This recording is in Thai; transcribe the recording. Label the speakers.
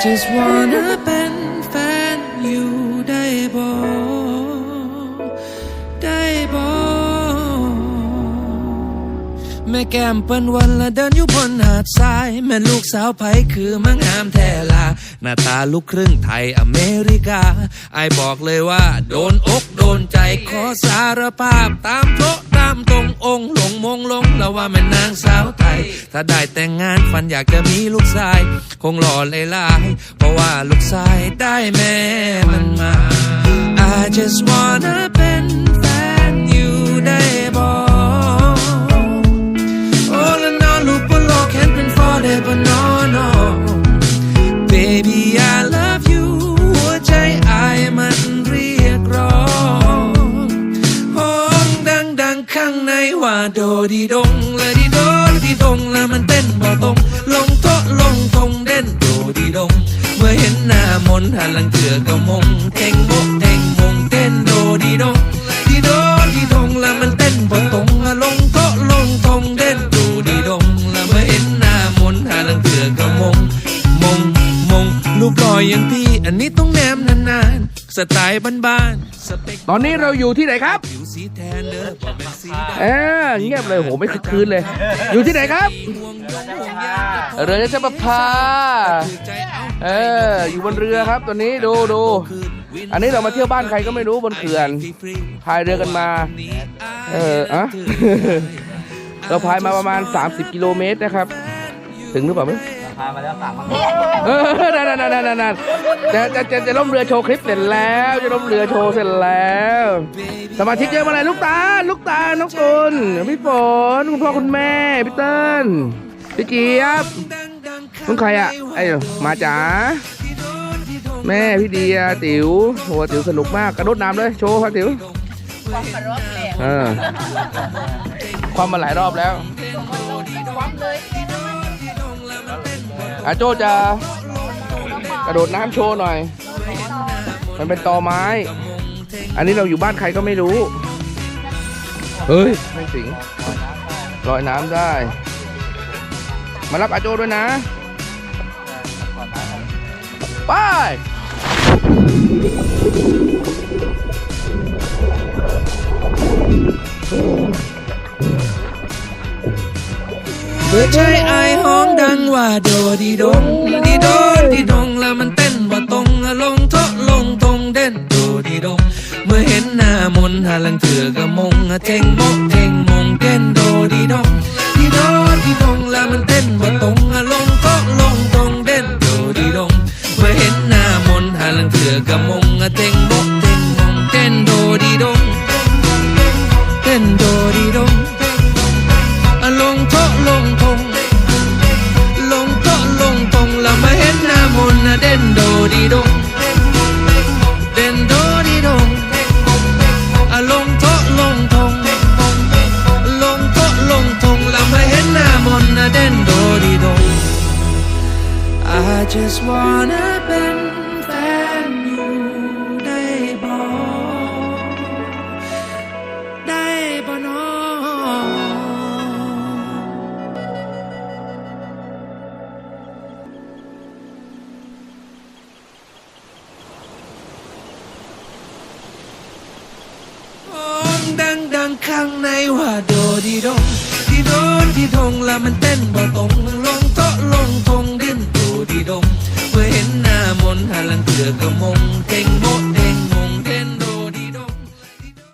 Speaker 1: Just wanna เป็นแฟนอยู่ได้บ่ได้บ่แม่แก้มเปิ้นวันละเดินอยู่บนหาดทราย แม่ลูกสาวไผคือมังงามแท้ลา หน้าตาลูกครึ่งไทยอเมริกาไอบอกเลยว่า โดนอกโดนใจขอสารภาพตามโต๊ะามตรงองค์หลงมงลงแล้วว่าแม่นางสาวไทย ถ้าได้แต่งงานฝันอยากจะมีลูกชาย คงหล่อเลยลาย เพราะว่าลูกชายได้แม่มันมา I just wanna ดดีดงละดีโดดีดงแล้วมันเต้นบ่ตรงลงโตลงทงเด่นโดดีดง เมื่อเห็นหน้ามนหันหลังเถือก็มงเท่งโมเท่งมงเต้นโดดีดงดีโดดีดงแล้วมันเต้นบ่ตรงลงโตลงทงเด่นโดดีดงแล้วเมื่อเห็นหน้ามนหันหลังเถือก็มงมงมงรูปลออย่างพี่ สไตล์บ้านๆสเปค
Speaker 2: ตอนนี้เราอยู่ที่ไหนครับ
Speaker 1: ผิวสีแทนเด้อบ่เป็นสีดำ
Speaker 2: เออเงียบเลยโหไม่คึกคืนเลย อยู่ที่ไหนครับ
Speaker 1: ห่วงยงห่วงยาง
Speaker 2: เรือจะประพา
Speaker 1: ถือใจเอา
Speaker 2: เอออยู่บนเรือครับตอนนี้ดูดูอันนี้เรามาเที่ยวบ้านใครก็ไม่รู้บนเขื่อนพายเรือกันมา เอออะเราพายมาประมาณ 30 กิโลเมตรนะครับ ถึงหรือเปล่าไม่
Speaker 3: พามาแล้วสามพัน
Speaker 2: เออนั่นนั่นนั่นนั่นจะจะจะจะล่มเรือโชว์คลิปเสร็จแล้ว จะล่มเรือโชว์เสร็จแล้ว สมาชิกเยอะมาเลยลูกตา ลูกตาลน้องตุลพี่ฝนคุณพ่อคุณแม่ พี่เติ้ลพี่เจี๊ยบต้องใครอะ ไอ้มาจ๋า แม่พี่เดียติ๋วโหติ๋วสนุกมาก กระโดดน้ำเลย โชว์ครับติ๋วเออความมาหลายรอบแล้ว อาโจจะกระโดดน้ำโชว์หน่อย มันเป็นตอไม้ อันนี้เราอยู่บ้านใครก็ไม่รู้ เฮ้ย ไม่สิงลอยน้ำได้ มารับอาโจด้วยนะ ไป
Speaker 1: หัวใจอายห้องดังว่าโดดีดงดีโดดีดงแล้วมันเต้นบ่าตรงลงโทะลงตรงเด่นโดดีดงเมื่อเห็นหน้ามนหาลังเถือก็มงเท่งโมกเท่งมงเต้นโดดีดงดีโดดีดงแล้วมันเต้นบ่าตรงลงโทะลงตรงเด่นโดดีดงเมื่อเห็นหน้ามนหาลังเถือก็มงเท่งโมกเท่งมงเต้นโดดีดงเต้นโดดีดง I just wanna เป็นแฟนอยู่ได้บ่ได้บ่นอดังดังข้างในว่าโดดีดง ดีโดดีดงแล้วมันเต้นบ่ตรงลงโตะลงทง